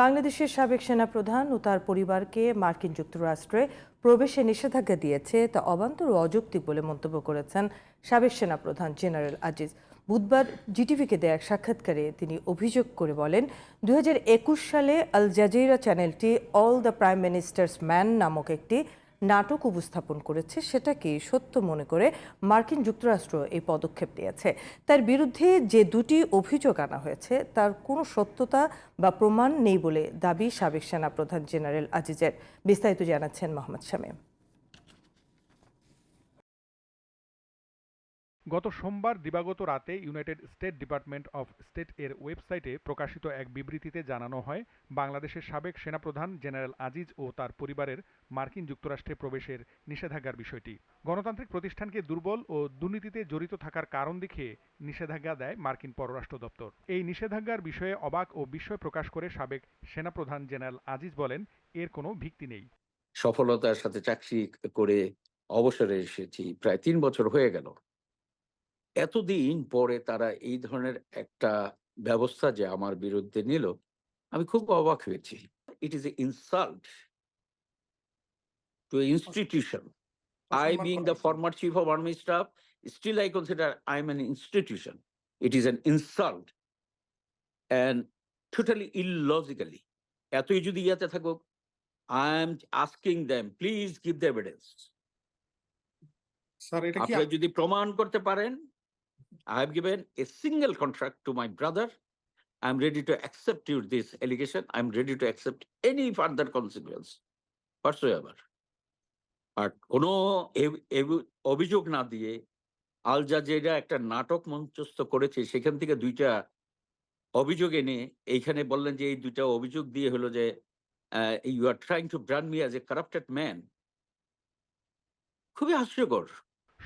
বাংলাদেশের সাবেক সেনাপ্রধান ও তার পরিবারকে মার্কিন যুক্তরাষ্ট্রে প্রবেশে নিষেধাজ্ঞা দিয়েছে তা অবান্তর ও অযৌক্তিক বলে মন্তব্য করেছেন সাবেক সেনাপ্রধান জেনারেল আজিজ। বুধবার জিটিভিকে দেয়া এক সাক্ষাৎকারে তিনি অভিযোগ করে বলেন দু হাজার একুশ সালে আল জাজিরা চ্যানেলটি all the prime minister's man নামক একটি নাটক উপস্থাপন করেছে, সেটাকে সত্য মনে করে মার্কিন যুক্তরাষ্ট্র এই পদক্ষেপ নিয়েছে। তার বিরুদ্ধে যে দুটি অভিযোগ আনা হয়েছে, তার কোনো সত্যতা বা প্রমাণ নেই বলে দাবি সাবেক সেনাপ্রধান জেনারেল আজিজের। বিস্তারিত জানাচ্ছেন মোহাম্মদ শামীম। গত সোমবার দিবাগত রাতে United State Department of State এর ওয়েবসাইটে প্রকাশিত এক বিবৃতিতে জানানো হয়, বাংলাদেশের সাবেক সেনাপ্রধান জেনারেল আজিজ ও তার পরিবারের মার্কিন যুক্তরাষ্ট্রে প্রবেশের নিষেধাজ্ঞার বিষয়টি। গণতান্ত্রিক প্রতিষ্ঠানকে দুর্বল ও দুর্নীতিতে জড়িত থাকার কারণ দেখিয়ে নিষেধাজ্ঞা দেয় মার্কিন পররাষ্ট্র দপ্তর। এই নিষেধাজ্ঞার বিষয়ে অবাক ও বিস্ময় প্রকাশ করে সাবেক সেনাপ্রধান জেনারেল আজিজ বলেন, এর কোনো ভিত্তি নেই। সফলতার সাথে চাকরি করে অবসরে এসেছি, প্রায় তিন বছর হয়ে গেল। এতদিন পরে তারা এই ধরনের একটা ব্যবস্থা যে আমার বিরুদ্ধে নিল আমি খুব অবাক হয়েছি। It is a insult to institution I being the former chief of army staff still I consider I am an institution it is an insult and totally illogically এতই যদি ইয়াতে থাকুক I am asking them please give the evidence যদি প্রমাণ করতে পারেন I have given a single contract to my brother. I am ready to accept you this allegation. I am ready to accept any further consequence whatsoever. আর কোনো অভিযোগ না দিয়ে Al Jazeera একটা নাটক মঞ্চস্থ করেছে সেখান থেকে দুইটা অভিযোগ এনে এইখানে বললেন যে এই দুইটা অভিযোগ দিয়ে হলো যে you are trying to brand me as a corrupted man খুবই হাস্যকর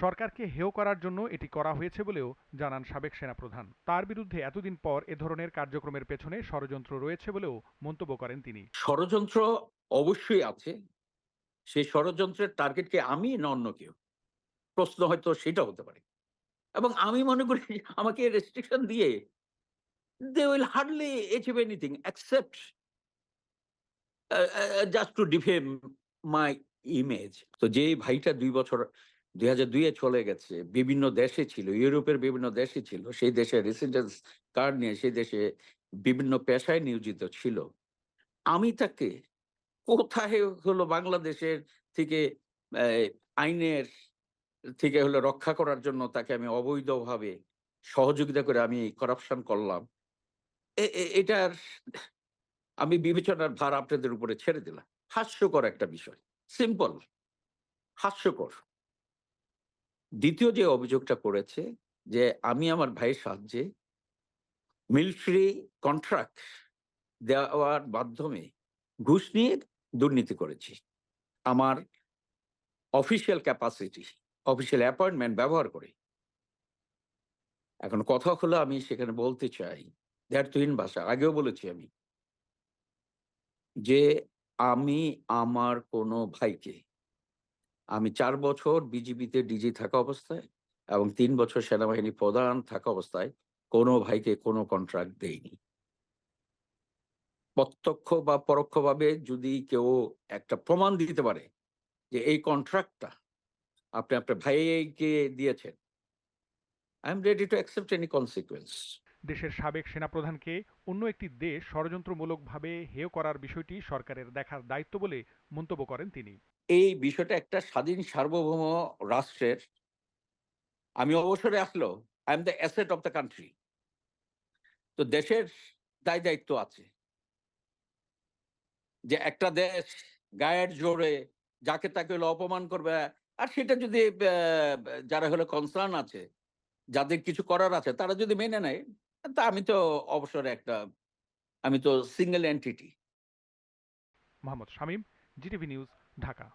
সরকারকে হেয় করার জন্য এটি করা হয়েছে বলেও জানান সাবেক সেনাপ্রধান। তার বিরুদ্ধে এতদিন পর এ ধরনের কার্যক্রমের পেছনে ষড়যন্ত্র রয়েছে বলেও মন্তব্য করেন তিনি। ষড়যন্ত্র অবশ্যই আছে। সেই ষড়যন্ত্রের টার্গেটকে আমি না অন্য কেউ? প্রশ্ন হয়তো সেটা হতে পারে। এবং আমি মনে করি আমাকে রেস্ট্রিকশন দিয়ে they will hardly achieve anything except just to defame my image তো যে ভাইটা দুই বছর দুই হাজার দুইয়ে চলে গেছে, বিভিন্ন দেশে ছিল, ইউরোপের বিভিন্ন দেশে ছিল, সেই দেশে রেসিডেন্স কার্ড নিয়ে সেই দেশে বিভিন্ন পেশায় নিয়োজিত ছিল। আমি তাকে কোথায় হলো বাংলাদেশের থেকে আইনের থেকে হলো রক্ষা করার জন্য তাকে আমি অবৈধভাবে সহযোগিতা করে আমি করাপশন করলাম। এটার আমি বিবেচনার ভার আপনাদের উপরে ছেড়ে দিলাম। হাস্যকর একটা বিষয় সিম্পল হাস্যকর। দ্বিতীয় যে অভিযোগটা করেছে যে আমি আমার ভাইয়ের সাহায্যে মিলিটারি কন্ট্রাক্ট দেওয়ার মাধ্যমে ঘুষ নিয়ে দুর্নীতি করেছি। আমার অফিসিয়াল ক্যাপাসিটি অফিসিয়াল অ্যাপয়েন্টমেন্ট ব্যবহার করে। এখন কথা হলো আমি সেখানে বলতে চাই দ্যাটহীন ভাষা, আগেও বলেছি আমি, যে আমি আমার কোনো ভাইকে আমি চার বছর বিজিবিতে ডিজি থাকা অবস্থায় এবং তিন বছর সেনাবাহিনী প্রধান থাকা অবস্থায় কোনো ভাইকে কোনো কন্ট্রাক্ট দেইনি। প্রত্যক্ষ বা পরোক্ষভাবে যদি কেউ একটা প্রমাণ দিতে পারে যে এই কন্ট্রাক্টটা আপনি আপনার ভাইকে দিয়েছেন I am ready to accept any consequence দেশের সাবেক সেনাপ্রধানকে অন্য একটি দেশ ষড়যন্ত্রমূলকভাবে হেয় করার বিষয়টি সরকারের দেখার দায়িত্ব বলে মন্তব্য করেন তিনি। এই বিষয়টা একটা স্বাধীন সার্বভৌম রাষ্ট্রের, আমি অবসরে আসলো I am the asset of the country তো দেশের দায় দায়িত্ব আছে। যে একটা দেশ গায়ের জোরে যাকে তাকে হলো অপমান করবে, আর সেটা যদি যারা হলো কনসার্ন আছে, যাদের কিছু করার আছে, তারা যদি মেনে নেয় তা আমি তো অবসরে একটা আমি তো single entity Mohammad Shamim GTV news Dhaka.